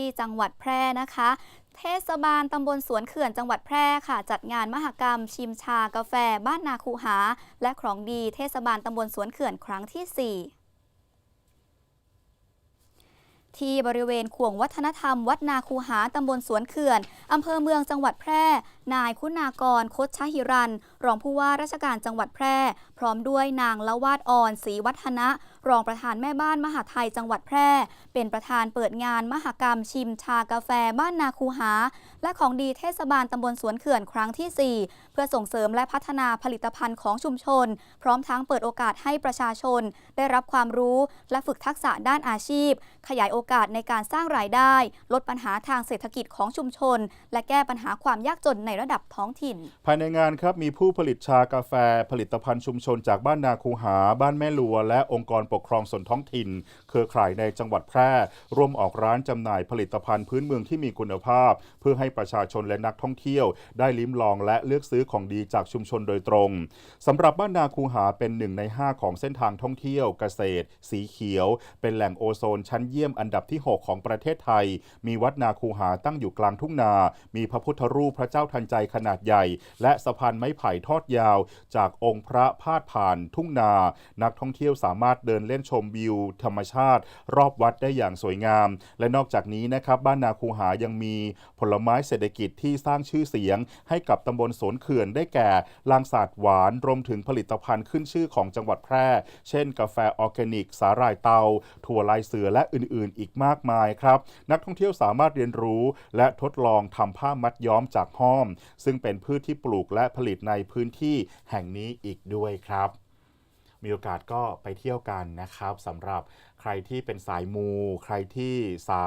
ที่จังหวัดแพร่นะคะ เทศบาลตำบลสวนเขื่อนจังหวัดแพร่ค่ะ จัดงานมหกรรม ชิมชากาแฟ บ้านนาคูหา และของดีเทศบาลตำบลสวนเขื่อนครั้งที่ 4ที่บริเวณขวงวัฒนธรรม วัดนาคูหา ตำบลสวนเขื่อน อำเภอเมืองจังหวัดแพร่ นายคุณากรคดชหิรัน รองผู้ว่าราชการจังหวัดแพร่ พร้อมด้วยนางละวาดอ่อนศรีวัฒนะ รองประธานแม่บ้านมหาไทยจังหวัดแพร่ เป็นประธานเปิดงานมหกรรมชิมชากาแฟบ้านนาคูหา และของดีเทศบาลตำบลสวนเขื่อนครั้งที่ 4 เพื่อส่งเสริมและพัฒนาผลิตภัณฑ์ของชุมชน พร้อมทั้งเปิดโอกาสให้ประชาชน ได้รับความรู้และฝึกทักษะด้านอาชีพ ขยายโอกาสในการสร้างรายได้ ลดปัญหาทางเศรษฐกิจของชุมชน และแก้ปัญหาความยากจนในระดับท้องถิ่น ภายในงานครับมีผู้ผลิตชากาแฟ ผลิตภัณฑ์ชุมชนจากบ้านนาคูหา บ้านแม่ลัว และองค์กรปปกครองส่วนท้องถิ่น เครือข่ายในจังหวัดแพร่ ร่วมออกร้านจำหน่ายผลิตภัณฑ์พื้นเมืองที่มีคุณภาพ เพื่อให้ประชาชนและนักท่องเที่ยว ได้ลิ้มลองและเลือกซื้อของดีจากชุมชนโดยตรงสำหรับบ้านนาคูหาเป็นหนึ่งใน 5 ของเส้นทางท่องเที่ยวเกษตร สีเขียว เป็นแหล่งโอโซนชั้นเยี่ยมอันดับที่ 6 ของประเทศไทย มีวัดนาคูหาตั้งอยู่กลางทุ่งนา มีพระพุทธรูปพระเจ้าทันใจขนาดใหญ่ และสะพานไม้ไผ่ทอดยาว จากองค์พระพาดผ่านทุ่งนา นักท่องเที่ยวสามารถเดินเล่นชมวิว ธรรมชาติ รอบวัดได้อย่างสวยงาม และนอกจากนี้นะครับบ้านนาคูหายังมีผลไม้เศรษฐกิจที่สร้างชื่อเสียง ให้กับตำบลสวนเขื่อนได้แก่ลางสาดหวานรวมถึงผลิตภัณฑ์ขึ้นชื่อของจังหวัดแพร่ เช่น กาแฟออร์แกนิก สาหร่ายเตา ถั่วลายเสือและอื่นๆ อีกมากมายครับ นักท่องเที่ยวสามารถเรียนรู้ และทดลองทำผ้ามัดย้อมจากห้อม ซึ่งเป็นพืชที่ปลูกและผลิตในพื้นที่แห่งนี้อีกด้วยครับ มีโอกาสก็ไปเที่ยวกันนะครับสำหรับใครที่เป็นสายมู ใครที่สาย